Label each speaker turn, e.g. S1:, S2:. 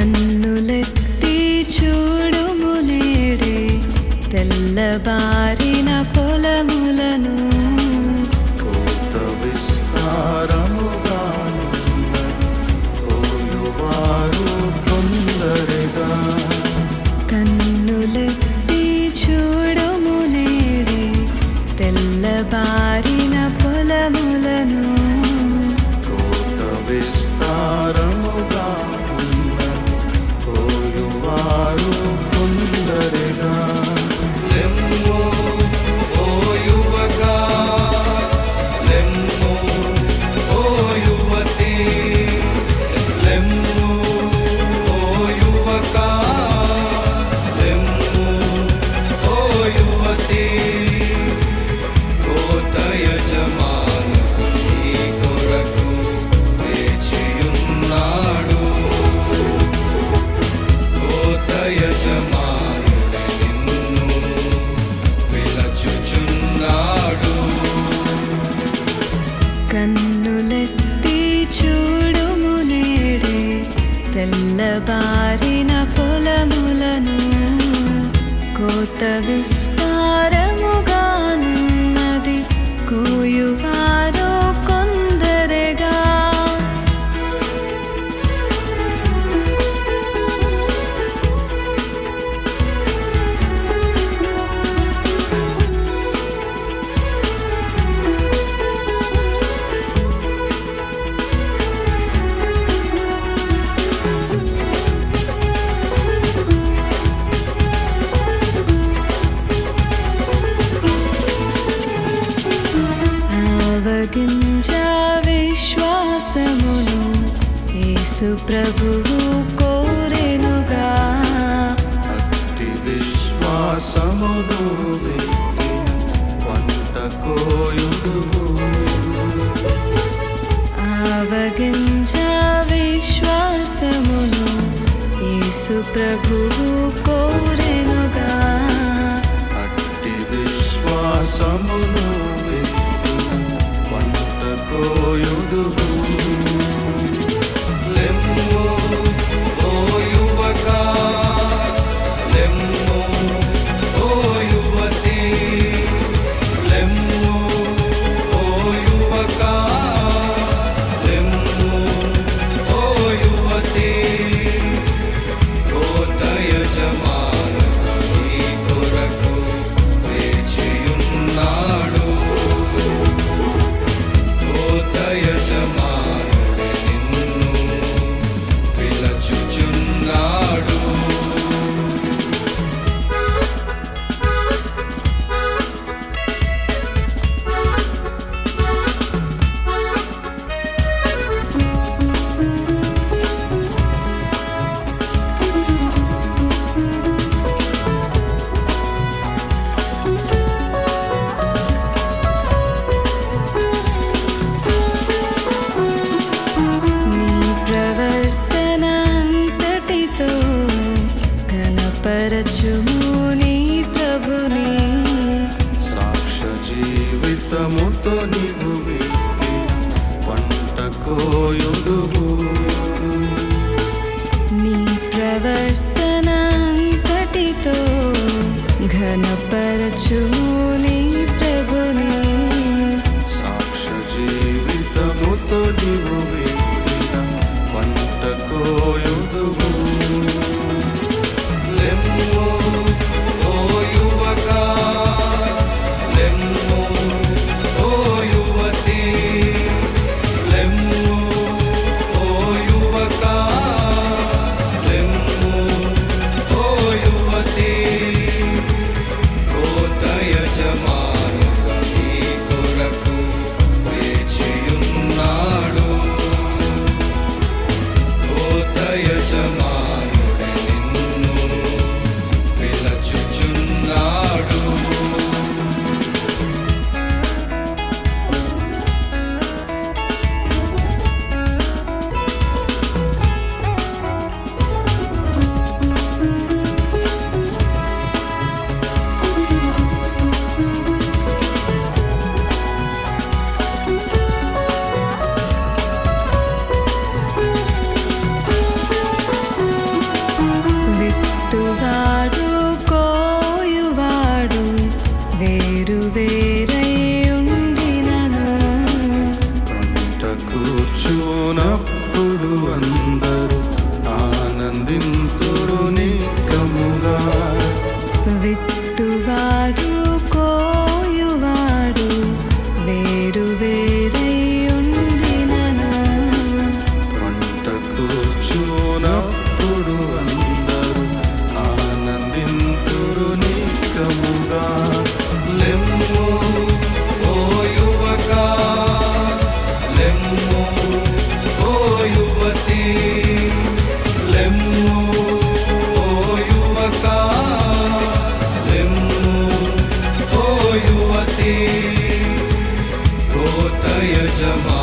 S1: కన్నులెత్తి చూడుములేడే తెల్లబారిన పొలములను.
S2: కోత విస్తారముగా కోయువారు కొందరిగా.
S1: కన్నులెత్తి చూడుములేడే తెల్లబారిన పొలములను. కోత విస్తారముగా అప్పగించ విశ్వాసమును యేసు ప్రభువు కోరెనుగా.
S2: అట్టి విశ్వాసమును పంట కోయుడు
S1: అవగించ విశ్వాసమును యేసు ప్రభువు కోరెనుగా.
S2: అట్టి విశ్వాసమును జ్ఞానంతో నీ
S1: ప్రవర్తన అంతటితో ఘనపరచుని little bit Jabbar.